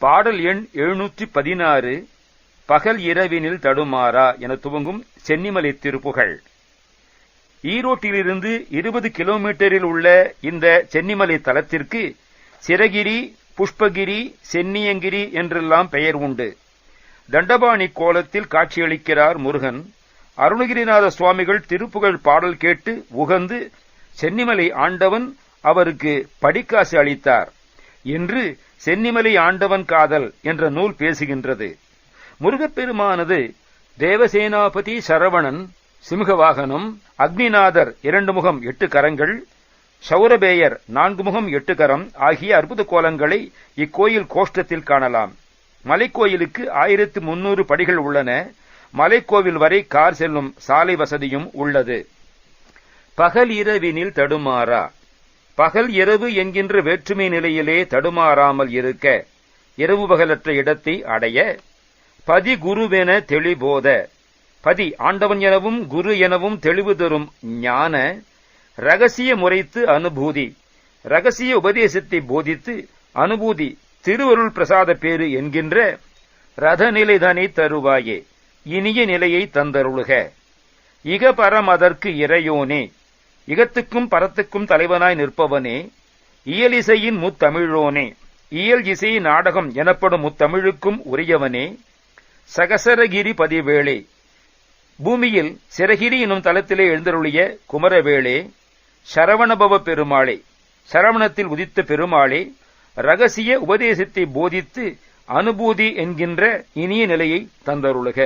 பாடல் எண் எழுநூற்றி பதினாறு பகல் இரவினில் தடுமாறா என துவங்கும் சென்னிமலை திருப்புகழ் ஈரோட்டிலிருந்து இருபது கிலோமீட்டரில் உள்ள இந்த சென்னிமலை தலத்திற்கு சிறகிரி புஷ்பகிரி சென்னியங்கிரி என்றெல்லாம் பெயர் உண்டு. தண்டபாணி கோலத்தில் காட்சியளிக்கிறார் முருகன். அருணகிரிநாத சுவாமிகள் திருப்புகழ் பாடல் கேட்டு உகந்து சென்னிமலை ஆண்டவன் அவருக்கு படிக்காசு அளித்தார். என்று சென்னிமலை ஆண்டவன் காதல் என்ற நூல் பேசுகின்றது. முருகப்பெருமானது தேவசேனாபதி சரவணன் சிம்ஹவாகனம் அக்னிநாதர் இரண்டு முகம் எட்டு கரங்கள் சௌரபேயர் நான்கு முகம் எட்டு கரம் ஆகிய அற்புத கோலங்களை இக்கோயில் கோஷ்டத்தில் காணலாம். மலைக்கோயிலுக்கு ஆயிரத்து முன்னூறு படிகள் உள்ளன. மலைக்கோவில் வரை கார் செல்லும் சாலை வசதியும் உள்ளது. பகல் இரவினில் தடுமாறா. பகல் இரவு என்கின்ற வேற்றுமை நிலையிலே தடுமாறாமல் இருக்க இரவு பகலற்ற இடத்தை அடைய பதி குருவென தெளிபோத பதி ஆண்டவன் எனவும் குரு எனவும் தெளிவு தரும் ஞான ரகசிய முறைத்து அனுபூதி ரகசிய உபதேசத்தை போதித்து அனுபூதி திருவருள் பிரசாத பேரு என்கின்ற ரதநிலைதனை தருவாயே இனிய நிலையை தந்தருளுக. இக பரம் அதற்கு இறையோனே இகத்துக்கும் பரத்துக்கும் தலைவனாய் நிற்பவனே இயலிசையின் முத்தமிழோனே இயல் இசை நாடகம் எனப்படும் முத்தமிழுக்கும் உரியவனே சகசரகிரி பதிவேளே பூமியில் சிறகிரி எனும் தலத்திலே எழுந்தருளிய குமரவேளே சரவணபவ பெருமாளே சரவணத்தில் உதித்த பெருமாளே ரகசிய உபதேசத்தை போதித்து அனுபூதி என்கின்ற இனிய நிலையை தந்தருளுக.